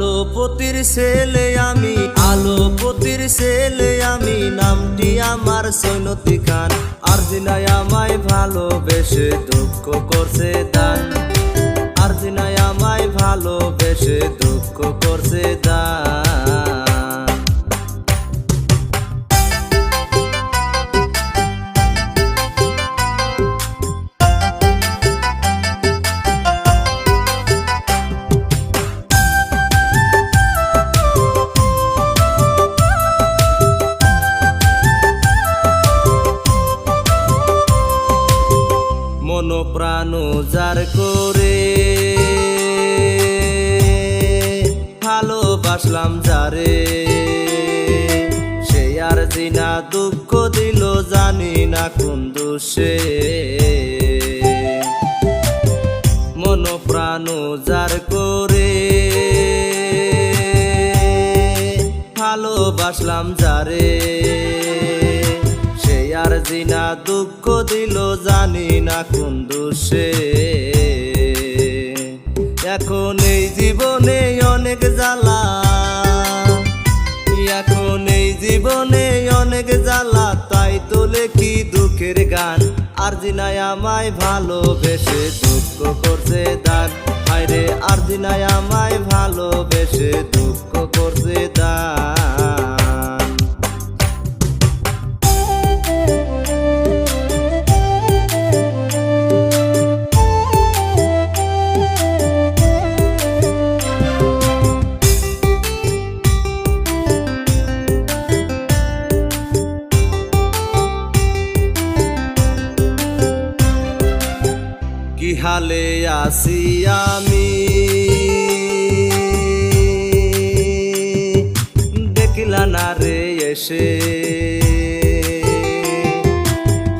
পতির ছেলে আমি, আলোপতির ছেলে আমি। নামটি আমার সৈনতি খান আর দিনায় আমায় ভালোবেসে দুঃখ করছে দান। আর দিনায় আমায় ভালোবেসে দুঃখ করছে দান। প্রাণ যার করে ভালোবাসলাম যারে। সে আর জিনা দুঃখ দিল, জানি না কোন দোষে। মন প্রাণ করে ভালোবাসলাম যারে। আর দুঃখ দিল, জানি না কোন দোষে। এখন এই জীবনে অনেক জ্বালা। এখন এই জীবনে অনেক জ্বালা, তাই তোলে কি দুঃখের গান। আর জিনায় আমায় ভালোবেসে দুঃখ করছে দান। হায়রে আর জিনায় আমায় ভালোবেসে দুঃখ করছে দান। হালে আসি আমি। দেখিলা না রে এসে।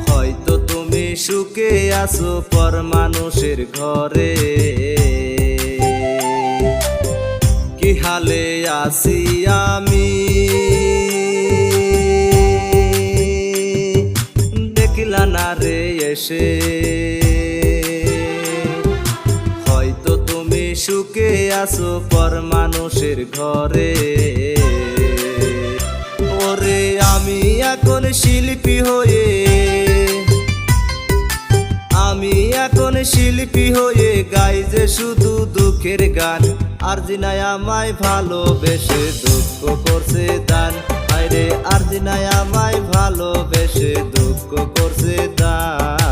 হয়তো তুমি সুখে আছো পর মানুষের ঘরে। কি হালে আসি আমি? দেখলা না রে এসে। সুখে আছো পর মানুষের ঘরে। ওরে আমি এখন শিল্পী হয়ে, আমি এখন শিল্পী হয়ে গাই যে শুধু দুঃখের গান। আর জিনায় আমায় ভালোবেসে দুঃখ করছে দান। আরে আর জিনায় আমায় ভালোবেসে দুঃখ করছে দান।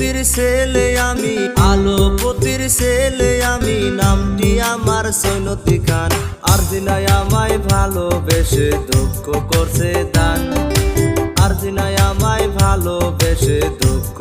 পতির ছেলে আমি, আলো পতির ছেলে আমি। নামটি আমার সৈনতি খান আর দিনায় আমায় ভালোবেসে দুঃখ করছে দান। আর দিনায় আমায় ভালোবেসে দুঃখ